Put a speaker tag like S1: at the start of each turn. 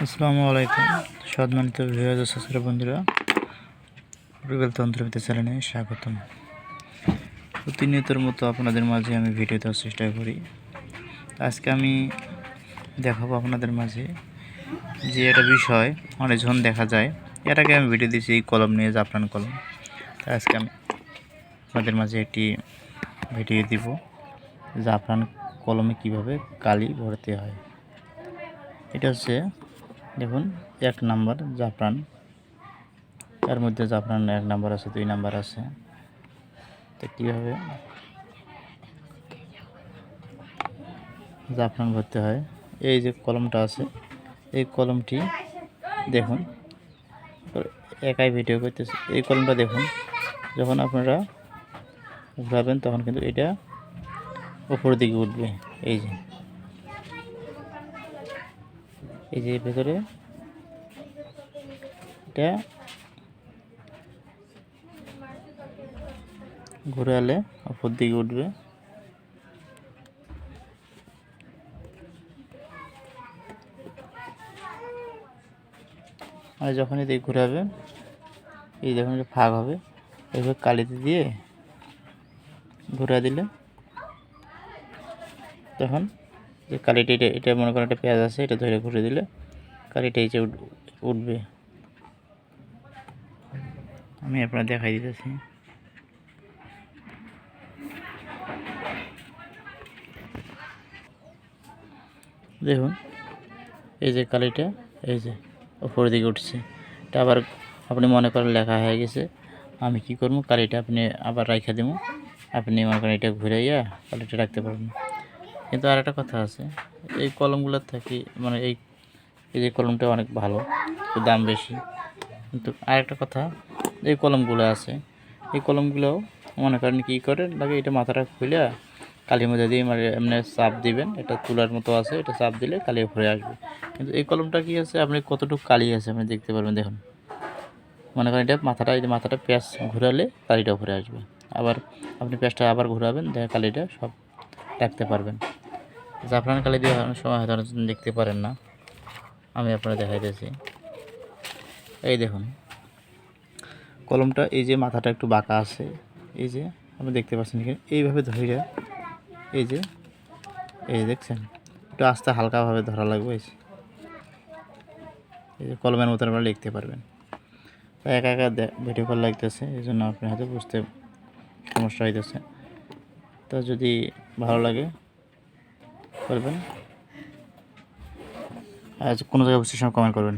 S1: আসসালামু আলাইকুম। সম্মানিত সাসরা বন্ধুরা তন্ত্রবিদ্যা চ্যানেলে স্বাগতম। প্রতিনিয়তর মতো আপনাদের মাঝে আমি ভিডিও দেওয়ার চেষ্টা করি। আজকে আমি দেখাবো আপনাদের মাঝে যে একটা বিষয়, অনেকজন দেখা যায়। এটাকে আমি ভিডিও দিয়েছি, এই কলম নিয়ে জাফরান কলম। তা আজকে আমি আপনাদের মাঝে একটি ভিডিও দিব জাফরান কলমে কীভাবে কালি ভরতে হয়। এটা হচ্ছে দেখুন, এক নাম্বার জাফরান। এর মধ্যে জাফরান এক নাম্বার আছে, দুই নাম্বার আছে। তো কীভাবে জাফরান ভরতে হয়? এই যে কলমটা আছে, এই কলমটি দেখুন একাই ভিডিও করতেছে। এই কলমটা দেখুন, যখন আপনারা ঘুরাবেন, তখন কিন্তু এটা উপরের দিকে উঠবে। এই যে। এই যে ভেতরে, এটা ঘুরালে উপর দিকে উঠবে। আর যখন এদিকে ঘুরাবে এই যখন ফাঁক হবে এইভাবে কালিতে দিয়ে ঘুরা দিলে তখন যে কালিটা এটা এটা মনে করেন একটা পেঁয়াজ আছে, এটা ধরে ঘুরে দিলে কালিটা এই যে উঠ- উঠবে। আমি আপনার দেখাই দিতেছি। দেখুন, এই যে কালিটা, এই যে উপরের দিকে উঠছে। এটা আবার আপনি মনে করেন লেখা হয়ে গেছে, আমি কি করব? কালিটা আপনি আবার রাইখা দেবো। আপনি মনে করেন এটা ঘুরে ঘুরাইয়া কালিটা রাখতে পারবেন। কিন্তু আর একটা কথা আছে, এই কলমগুলোর থেকে মানে এই এই যে কলমটা অনেক ভালো দাম বেশি। কিন্তু আর একটা কথা, এই কলমগুলো আছে, এই কলমগুলোও মনে করেন কী করে লাগে এটা মাথাটা খুলে কালির মধ্যে দিয়ে মানে এমনি চাপ দিবেন এটা তুলার মতো আছে, এটা চাপ দিলে কালি উপরে আসবে। কিন্তু এই কলমটা কি আছে, আপনি কতটুকু কালি আছে আপনি দেখতে পারবেন, দেখুন। মনে করেন এটা মাথাটা, এই মাথাটা পেঁয়াজ ঘুরালে কালিটা উপরে আসবে। আবার আপনি পেঁয়াজটা আবার ঘুরাবেন, দেখে কালিটা সব রাখতে পারবেন। জাফরান কালি দিয়ে সময় হয়তো দেখতে পারেন না। আমি আপনারা দেখাইতেছি। এই দেখুন। কলমটা এই যে মাথাটা একটু বাঁকা আছে, এই যে আপনি দেখতে পাচ্ছেন এখানে। এইভাবে ধরে এই যে এই যে দেখছেন? একটু আস্তে হালকাভাবে ধরা লাগবে, এই যে। এই যে কলমের মতন আপনারা লিখতে পারবেন। তো একা একা ভিডিও কল লাগতেছে, এই জন্য আপনি হয়তো বুঝতে সমস্যা হইতেছে। তো যদি ভালো লাগে করবেন। আর কোনো জায়গায় অবশ্যই সময় কমেন্ট করবেন।